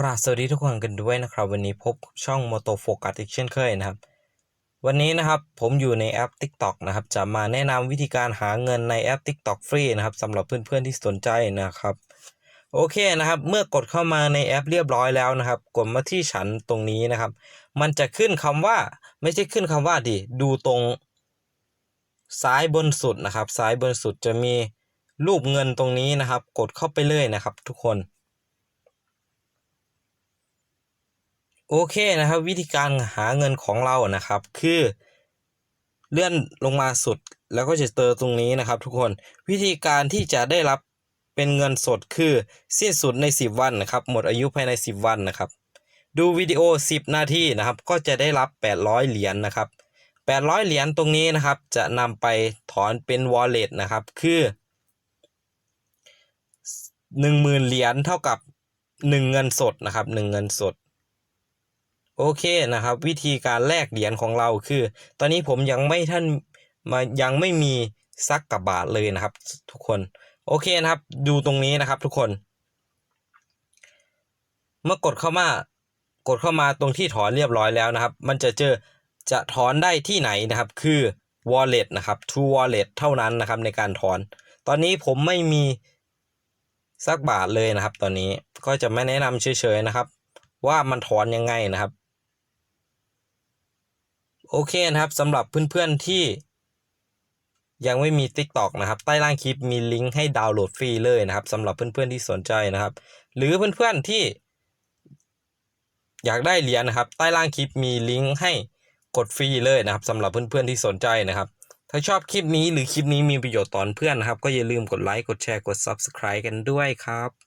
กราบสวัสดีทุกคนกันด้วยนะครับ วันนี้พบช่อง Moto Focus อีกเช่นเคยนะครับ วันนี้นะครับผมอยู่ในแอป TikTok นะครับ จะมาแนะนำวิธีการหาเงินในแอป TikTok ฟรีนะครับสำหรับเพื่อนๆที่สนใจนะครับ โอเคนะครับ เมื่อกดเข้ามาในแอปเรียบร้อยแล้วนะครับ กดมาที่ฉันตรงนี้นะครับ มันจะขึ้นคำว่าไม่ใช่ขึ้นคำว่าดิดูตรงซ้ายบนสุดนะครับ ซ้ายบนสุดจะมีรูปเงินตรงนี้นะครับ กดเข้าไปเลยนะครับ ทุกคน โอเคนะครับ วิธีการหาเงินของเรานะครับ คือเลื่อนลงมาสุดแล้วก็จะเจอตรงนี้นะครับ ทุกคนวิธีการที่จะได้รับเป็นเงินสดคือสิ้นสุดใน 10 วันนะครับ หมดอายุภายใน 10 วันนะครับ ดูวิดีโอ 10 นาทีนะครับ ก็จะได้รับ 800 เหรียญนะครับ 800 เหรียญตรงนี้นะครับ จะนำไปถอนเป็น wallet นะครับ คือ 10,000 เหรียญเท่ากับ 1 เงินสดนะครับ 1 เงินสด โอเคนะครับ วิธีการแลกเหรียญของเราคือ ตอนนี้ผมยังไม่ท่านมายังไม่มีซักกับบาทเลยนะครับ ทุกคนโอเคนะครับ ดูตรงนี้นะครับ ทุกคน เมื่อกดเข้ามากดเข้ามาตรงที่ถอนเรียบร้อยแล้วนะครับ มันจะเจอจะถอนได้ที่ไหนนะครับ คือ wallet นะครับ True Wallet เท่านั้นนะครับในการถอน ตอนนี้ผมไม่มีสักบาทเลยนะครับ ตอนนี้ก็จะไม่แนะนำเฉยๆนะครับ ว่ามันถอนยังไงนะครับ โอเคนะครับสำหรับเพื่อนๆที่ยังไม่มี TikTok นะครับ ใต้ล่างคลิปมีลิงก์ให้ดาวน์โหลดฟรีเลยนะครับสำหรับเพื่อนๆที่สนใจนะครับ หรือเพื่อนๆที่ อยากได้เหรียญนะครับ ใต้ล่างคลิปมีลิงก์ให้กดฟรีเลยนะครับสำหรับเพื่อนๆที่สนใจนะครับ ถ้าชอบคลิปนี้หรือคลิปนี้มีประโยชน์ตอนเพื่อนนะครับ ก็อย่าลืมกดไลค์กดแชร์กด Subscribe กันด้วยครับ